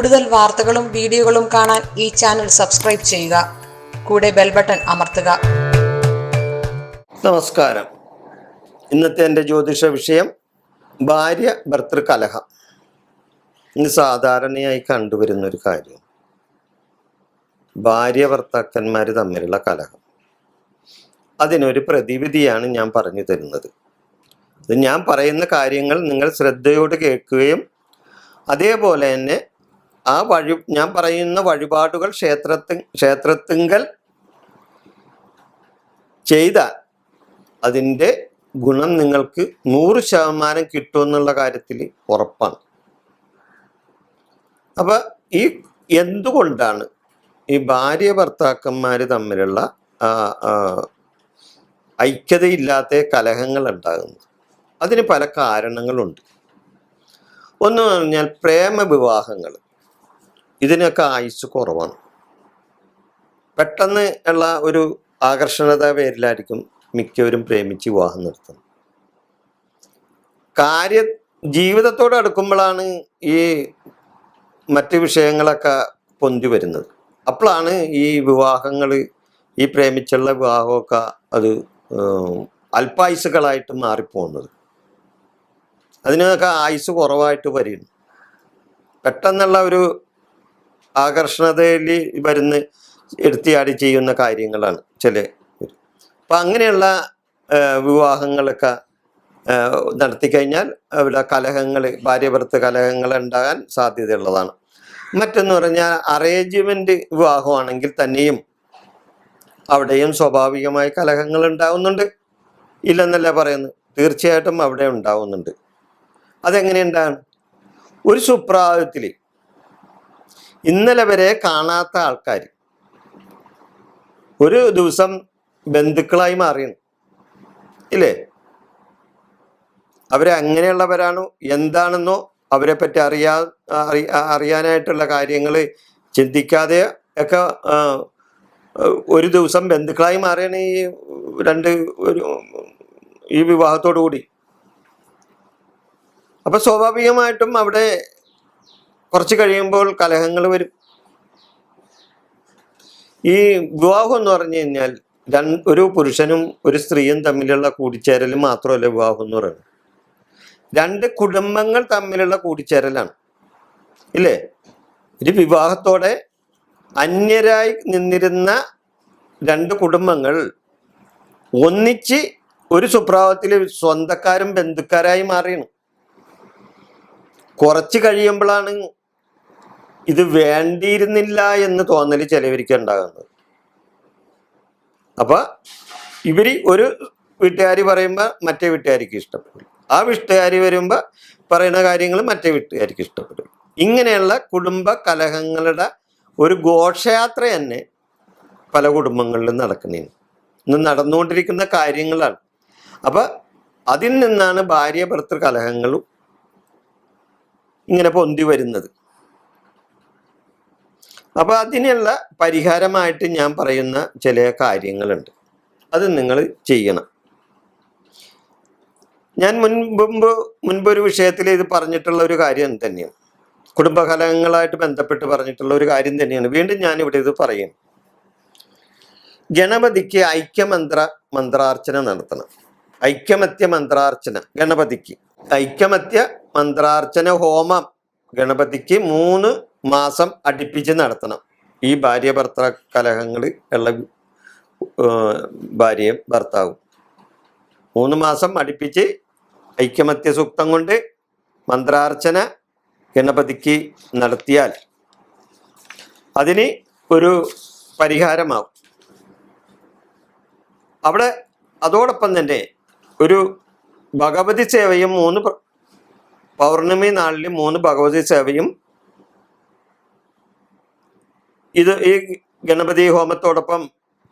കൂടുതൽ വാർത്തകളും വീഡിയോകളും കാണാൻ ഈ ചാനൽ സബ്സ്ക്രൈബ് ചെയ്യുക. കൂടെ ബെൽ ബട്ടൺ അമർത്തുക. നമസ്കാരം. ഇന്നത്തെ എന്റെ ജ്യോതിഷ വിഷയം ഭാര്യ ഭർത്തൃകലഹം ഇന്ന് സാധാരണയായി കണ്ടുവരുന്ന ഒരു കാര്യം. ഭാര്യ ഭർത്താക്കന്മാർ തമ്മിലുള്ള കലഹം. അതിനൊരു പ്രതിവിധിയാണ് ഞാൻ പറഞ്ഞു തരുന്നത്. ഞാൻ പറയുന്ന കാര്യങ്ങൾ നിങ്ങൾ ശ്രദ്ധയോട് കേൾക്കുകയും അതേപോലെ തന്നെ ആ വഴി ഞാൻ പറയുന്ന വഴിപാടുകൾ ക്ഷേത്രത്തി ക്ഷേത്രത്തിങ്കൽ ചെയ്താൽ അതിന്റെ ഗുണം നിങ്ങൾക്ക് നൂറ് ശതമാനം കിട്ടുമെന്നുള്ള കാര്യത്തിൽ ഉറപ്പാണ്. അപ്പൊ ഈ എന്തുകൊണ്ടാണ് ഈ ഭാര്യ ഭർത്താക്കന്മാർ തമ്മിലുള്ള ഐക്യതയില്ലാത്ത കലഹങ്ങൾ ഉണ്ടാകുന്നത്? അതിന് പല കാരണങ്ങളുണ്ട്. ഒന്ന് പറഞ്ഞാൽ പ്രേമ വിവാഹങ്ങൾ ഇതിനൊക്കെ ആയുസ് കുറവാണ്. പെട്ടെന്ന് ഉള്ള ഒരു ആകർഷണത പേരിലായിരിക്കും മിക്കവരും പ്രേമിച്ച് വിവാഹം നിർത്തുന്നത് കാര്യ ജീവിതത്തോട് അടുക്കുമ്പോഴാണ് ഈ മറ്റ് വിഷയങ്ങളൊക്കെ പൊന്തി വരുന്നത്. അപ്പോഴാണ് ഈ വിവാഹങ്ങൾ ഈ പ്രേമിച്ചുള്ള വിവാഹമൊക്കെ അത് അല്പായുസുകളായിട്ട് മാറിപ്പോകുന്നത്. അതിനൊക്കെ ആയുസ് കുറവായിട്ട് വരുന്നു പെട്ടെന്നുള്ള ഒരു ആകർഷണതയിൽ വരുന്ന എടുത്തിയാടി ചെയ്യുന്ന കാര്യങ്ങളാണ് ചില അപ്പം അങ്ങനെയുള്ള വിവാഹങ്ങളൊക്കെ നടത്തി നടത്തിക്കഴിഞ്ഞാൽ അവിടെ കലഹങ്ങൾ ഭാര്യഭർത്ത് കലഹങ്ങൾ ഉണ്ടാകാൻ സാധ്യതയുള്ളതാണ്. മറ്റെന്ന് പറഞ്ഞാൽ അറേഞ്ച്മെന്റ് വിവാഹമാണെങ്കിൽ തന്നെയും അവിടെയും സ്വാഭാവികമായി കലഹങ്ങൾ ഉണ്ടാവുന്നുണ്ട്. ഇല്ലെന്നല്ല പറയുന്നു തീർച്ചയായിട്ടും അവിടെ ഉണ്ടാവുന്നുണ്ട്. അതെങ്ങനെയുണ്ടാണ് ഒരു സുപ്രാതത്തിൽ ഇന്നലെ വരെ കാണാത്ത ആൾക്കാർ ഒരു ദിവസം ബന്ധുക്കളായി മാറിയാണ്. ഇല്ലേ? അവരെ അങ്ങനെയുള്ളവരാണോ? എന്താണെന്നോ അവരെ പറ്റി അറിയാ അറി അറിയാനായിട്ടുള്ള കാര്യങ്ങൾ ചിന്തിക്കാതെ ഒക്കെ ഒരു ദിവസം ബന്ധുക്കളായി മാറിയാണ് ഈ രണ്ട് ഒരു ഈ വിവാഹത്തോടു കൂടി. അപ്പൊ സ്വാഭാവികമായിട്ടും അവിടെ കുറച്ച് കഴിയുമ്പോൾ കലഹങ്ങൾ വരും. ഈ വിവാഹം എന്ന് പറഞ്ഞു കഴിഞ്ഞാൽ രണ്ട് ഒരു പുരുഷനും ഒരു സ്ത്രീയും തമ്മിലുള്ള കൂടിച്ചേരൽ മാത്രമല്ല വിവാഹം എന്ന് പറയുന്നത്. രണ്ട് കുടുംബങ്ങൾ തമ്മിലുള്ള കൂടിച്ചേരലാണ്. ഇല്ലേ? ഒരു വിവാഹത്തോടെ അന്യരായി നിന്നിരുന്ന രണ്ട് കുടുംബങ്ങൾ ഒന്നിച്ച് ഒരു സുപ്രഭാതത്തിൽ സ്വന്തക്കാരും ബന്ധുക്കാരായി മാറിയാണ്. കുറച്ച് കഴിയുമ്പോഴാണ് ഇത് വേണ്ടിയിരുന്നില്ല എന്ന് തോന്നൽ ചിലവർക്ക് ഉണ്ടാകുന്നത്. അപ്പൊ ഇവർ ഒരു വീട്ടുകാർ പറയുമ്പോൾ മറ്റേ വീട്ടുകാരിക്ക് ഇഷ്ടപ്പെടും. ആ വീട്ടുകാർ വരുമ്പോൾ പറയുന്ന കാര്യങ്ങൾ മറ്റേ വീട്ടുകാരിക്ക് ഇഷ്ടപ്പെടും. ഇങ്ങനെയുള്ള കുടുംബ കലഹങ്ങളുടെ ഒരു ഘോഷയാത്ര തന്നെ പല കുടുംബങ്ങളിലും നടക്കുന്നതാണ്. ഇന്ന് നടന്നുകൊണ്ടിരിക്കുന്ന കാര്യങ്ങളാണ്. അപ്പൊ അതിൽ നിന്നാണ് ഭാര്യ ഭർത്തൃ കലഹങ്ങളും ഇങ്ങനെ പൊന്തി വരുന്നത്. അപ്പൊ അതിനുള്ള പരിഹാരമായിട്ട് ഞാൻ പറയുന്ന ചില കാര്യങ്ങളുണ്ട്. അത് നിങ്ങൾ ചെയ്യണം. ഞാൻ മുൻപ് മുൻപൊരു വിഷയത്തിൽ ഇത് പറഞ്ഞിട്ടുള്ള ഒരു കാര്യം തന്നെയാണ്. കുടുംബകലഹങ്ങളായിട്ട് ബന്ധപ്പെട്ട് പറഞ്ഞിട്ടുള്ള ഒരു കാര്യം തന്നെയാണ്. വീണ്ടും ഞാൻ ഇവിടെ ഇത് പറയും ഗണപതിക്ക് ഐക്യമന്ത്ര മന്ത്രാർച്ചന നടത്തണം. ഐക്യമത്യ മന്ത്രാർച്ചന ഗണപതിക്ക്. ഐക്യമത്യ മന്ത്രാർച്ചന ഹോമം ഗണപതിക്ക് മൂന്ന് മാസം അടുപ്പിച്ച് നടത്തണം. ഈ ഭാര്യ ഭർത്ത കലഹങ്ങൾ ഉള്ള ഭാര്യയും ഭർത്താവും. മൂന്ന് മാസം അടുപ്പിച്ച് ഐക്യമത്യ സൂക്തം കൊണ്ട് മന്ത്രാർച്ചന ഗണപതിക്ക് നടത്തിയാൽ അതിന് ഒരു പരിഹാരമാവും. അവിടെ അതോടൊപ്പം തന്നെ ഒരു ഭഗവതി സേവയും മൂന്ന് പൗർണമി നാളിൽ മൂന്ന് ഭഗവതി സേവയും ഇത് ഈ ഗണപതി ഹോമത്തോടൊപ്പം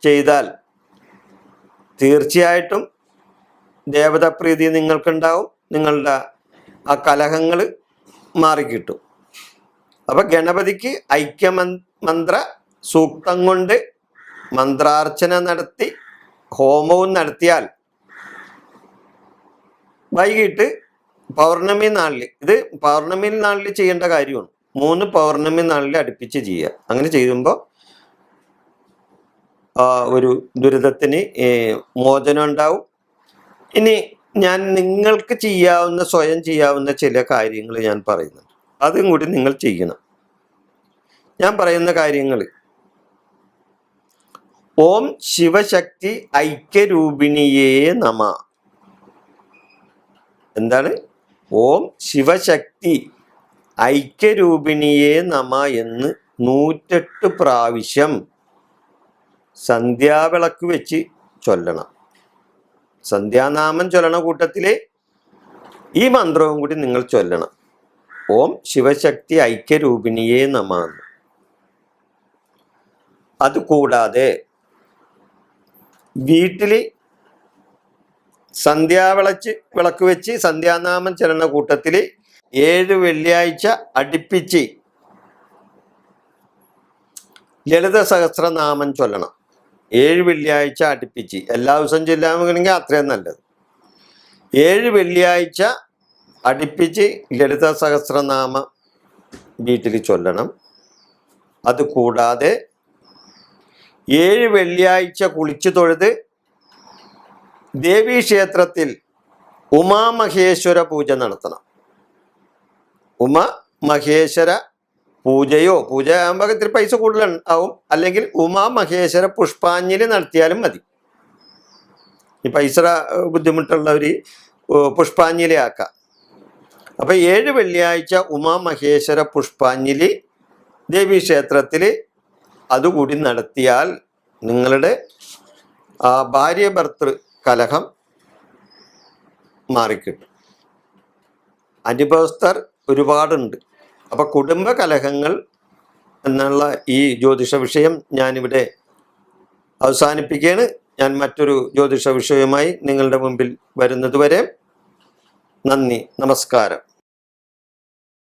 ചെയ്താൽ തീർച്ചയായിട്ടും ദേവതാപ്രീതി നിങ്ങൾക്കുണ്ടാവും. നിങ്ങളുടെ ആ കലഹങ്ങൾ മാറിക്കിട്ടും. അപ്പൊ ഗണപതിക്ക് ഐക്യമന്ത്ര സൂക്തം കൊണ്ട് മന്ത്രാർച്ചന നടത്തി ഹോമവും നടത്തിയാൽ വൈകിട്ട് പൗർണമി നാളിൽ ഇത് പൗർണമി നാളിൽ ചെയ്യേണ്ട കാര്യമാണ്. മൂന്ന് പൗർണമി നാളിൽ അടുപ്പിച്ച് ചെയ്യുക. അങ്ങനെ ചെയ്യുമ്പോൾ ഒരു ദുരിതത്തിന് മോചനം ഉണ്ടാവും. ഇനി ഞാൻ നിങ്ങൾക്ക് ചെയ്യാവുന്ന സ്വയം ചെയ്യാവുന്ന ചില കാര്യങ്ങൾ ഞാൻ പറയുന്നുണ്ട്. അതും കൂടി നിങ്ങൾ ചെയ്യണം. ഞാൻ പറയുന്ന കാര്യങ്ങൾ ഓം ശിവശക്തി ഐക്യരൂപിണിയേ നമ. എന്താണ്? ഓം ശിവശക്തി ഐക്യരൂപിണിയേ നമ എന്ന് നൂറ്റെട്ട് പ്രാവശ്യം സന്ധ്യാവിളക്ക് വെച്ച് ചൊല്ലണം. സന്ധ്യാനാമം ചൊല്ലണ കൂട്ടത്തിൽ ഈ മന്ത്രവും കൂടി നിങ്ങൾ ചൊല്ലണം. ഓം ശിവശക്തി ഐക്യരൂപിണിയേ നമ അതുകൂടാതെ വീട്ടിൽ സന്ധ്യാവിളച്ച് വിളക്ക് വെച്ച് സന്ധ്യാനാമം ചെല്ലുന്ന കൂട്ടത്തിൽ ഏഴ് വെള്ളിയാഴ്ച അടുപ്പിച്ച്. ലളിത സഹസ്രനാമം ചൊല്ലണം. ഏഴ് വെള്ളിയാഴ്ച അടുപ്പിച്ച്. എല്ലാ ദിവസവും ചൊല്ലാമെങ്കിൽ അത്രയും നല്ലത്. ഏഴ് വെള്ളിയാഴ്ച അടുപ്പിച്ച് ലളിത സഹസ്രനാമം വീട്ടിൽ ചൊല്ലണം. അത് കൂടാതെ ഏഴ് വെള്ളിയാഴ്ച കുളിച്ചു തൊഴുത് ദേവീക്ഷേത്രത്തിൽ ഉമാമഹേശ്വര പൂജ നടത്തണം. ഉമ മഹേശ്വര പൂജയോ? പൂജ ആകുമ്പോൾ ഇത്തിരി പൈസ കൂടുതൽ അല്ലെങ്കിൽ ഉമാ മഹേശ്വര പുഷ്പാഞ്ജലി നടത്തിയാലും മതി. ഈ പൈസ ബുദ്ധിമുട്ടുള്ളവർ പുഷ്പാഞ്ജലി ആക്കാം അപ്പോൾ ഏഴ് വെള്ളിയാഴ്ച ഉമാ മഹേശ്വര പുഷ്പാഞ്ജലി ദേവീക്ഷേത്രത്തിൽ അതുകൂടി നടത്തിയാൽ നിങ്ങളുടെ ഭാര്യ ഭർത്തൃ കലഹം മാറിക്കിട്ടും. അനുഭവസ്ഥർ ഒരുപാടുണ്ട്. അപ്പൊ കുടുംബ കലഹങ്ങൾ എന്നുള്ള ഈ ജ്യോതിഷ വിഷയം ഞാനിവിടെ അവസാനിപ്പിക്കുകയാണ്. ഞാൻ മറ്റൊരു ജ്യോതിഷ വിഷയവുമായി നിങ്ങളുടെ മുമ്പിൽ വരുന്നതുവരെ നന്ദി. നമസ്കാരം.